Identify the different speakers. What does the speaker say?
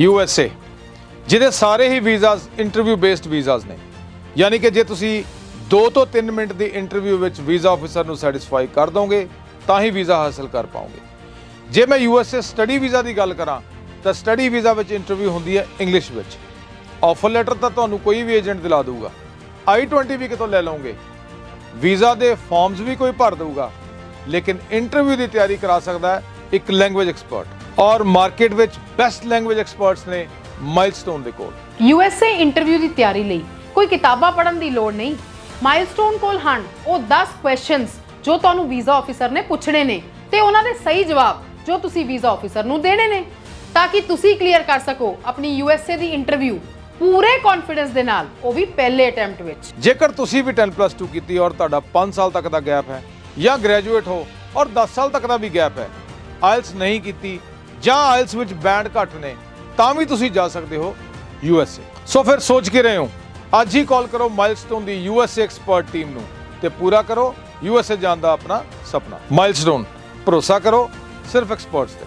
Speaker 1: You S A, ਜਿਹਦੇ ਸਾਰੇ ਹੀ ਵੀਜ਼ਾਸ ਇੰਟਰਵਿਊ ਬੇਸਡ ਵੀਜ਼ਾਸ ਨੇ। ਯਾਨੀ ਕਿ ਜੇ ਤੁਸੀਂ 2 ਤੋਂ 3 ਮਿੰਟ ਦੀ ਇੰਟਰਵਿਊ ਵਿੱਚ ਵੀਜ਼ਾ ਆਫੀਸਰ ਨੂੰ ਸੈਟੀਸਫਾਈ ਕਰ ਦੋਗੇ, ਤਾਂ ਹੀ ਵੀਜ਼ਾ ਹਾਸਲ ਕਰ ਪਾਓਗੇ। ਜੇ ਮੈਂ U S A study visa ਦੀ ਗੱਲ ਕਰਾਂ, ਤਾਂ ਸਟੱਡੀ ਵੀਜ਼ਾ ਵਿੱਚ ਇੰਟਰਵਿਊ ਹੁੰਦੀ ਹੈ ਇੰਗਲਿਸ਼ ਵਿੱਚ। ਆਫਰ ਲੈਟਰ ਤਾਂ ਤੁਹਾਨੂੰ ਕੋਈ ਵੀ ਏਜੰਟ ਦਿਲਾ ਦਊਗਾ। I-20 ਵੀ ਕਿਤੋਂ ਲੈ ਲਓਗੇ। ਵੀਜ਼ਾ ਦੇ ਫਾਰਮਸ ਵੀ ਕੋਈ ਭਰ ਦੇਊਗਾ, ਲੇਕਿਨ ਇੰਟਰਵਿਊ ਦੀ ਤਿਆਰੀ ਕਰਾ ਸਕਦਾ ਹੈ ਇੱਕ ਲੈਂਗੁਏਜ ਐਕਸਪਰਟ ਔਰ ਮਾਰਕੀਟ ਵਿੱਚ ਬੈਸਟ ਲੈਂਗੁਏਜ ਐਕਸਪਰਟਸ ਨੇ ਮਾਈਲਸਟੋਨ ਦੇ ਕੋਲ।
Speaker 2: ਯੂਐਸਏ ਇੰਟਰਵਿਊ ਦੀ ਤਿਆਰੀ ਲਈ ਕੋਈ ਕਿਤਾਬਾਂ ਪੜ੍ਹਨ ਦੀ ਲੋੜ ਨਹੀਂ। ਮਾਈਲਸਟੋਨ ਕੋਲ ਹਨ ਉਹ 10 ਕੁਐਸਚਨਸ ਜੋ ਤੁਹਾਨੂੰ ਵੀਜ਼ਾ ਆਫੀਸਰ ਨੇ ਪੁੱਛਣੇ ਨੇ ਤੇ ਉਹਨਾਂ ਦੇ ਸਹੀ ਜਵਾਬ ਜੋ ਤੁਸੀਂ ਵੀਜ਼ਾ ਆਫੀਸਰ ਨੂੰ ਦੇਣੇ ਨੇ। ਤਾਂ ਕਿ ਤੁਸੀਂ ਕਲੀਅਰ ਕਰ ਸਕੋ ਆਪਣੀ ਯੂਐਸਏ ਦੀ ਇੰਟਰਵਿਊ ਪੂਰੇ ਕੌਨਫੀਡੈਂਸ ਦੇ ਨਾਲ ਉਹ ਵੀ ਪਹਿਲੇ ਅਟੈਂਪਟ ਵਿੱਚ।
Speaker 1: ਜੇਕਰ ਤੁਸੀਂ ਵੀ 10+2 ਕੀਤੀ ਔਰ ਤੁਹਾਡਾ 5 ਸਾਲ ਤੱਕ ਦਾ ਗੈਪ ਹੈ ਜਾਂ ਗ੍ਰੈਜੂਏਟ ਹੋ ਔਰ 10 ਸਾਲ ਤੱਕ ਦਾ ਵੀ ਗੈਪ ਹੈ ਆਇਲਸ ਨਹੀਂ ਕੀਤੀ ਜਾਂ ਆਇਲਸ ਵਿੱਚ ਬੈਂਡ ਘੱਟ ਨੇ, ਤਾਂ ਵੀ ਤੁਸੀਂ ਜਾ ਸਕਦੇ ਹੋ ਯੂ ਐਸ ਏ ਸੋ ਫਿਰ ਸੋਚ ਕੇ ਰਹੇ ਹੋ, ਅੱਜ ਹੀ ਕਾਲ ਕਰੋ Milestone the U S A expert team ਨੂੰ ਤੇ ਪੂਰਾ ਕਰੋ ਯੂ ਐਸ ਏ ਜਾਣ ਦਾ ਆਪਣਾ ਸੁਪਨਾ। ਮਾਈਲਸਟੋਨ ਭਰੋਸਾ ਕਰੋ, ਸਿਰਫ ਐਕਸਪਰਟਸ ਤੇ।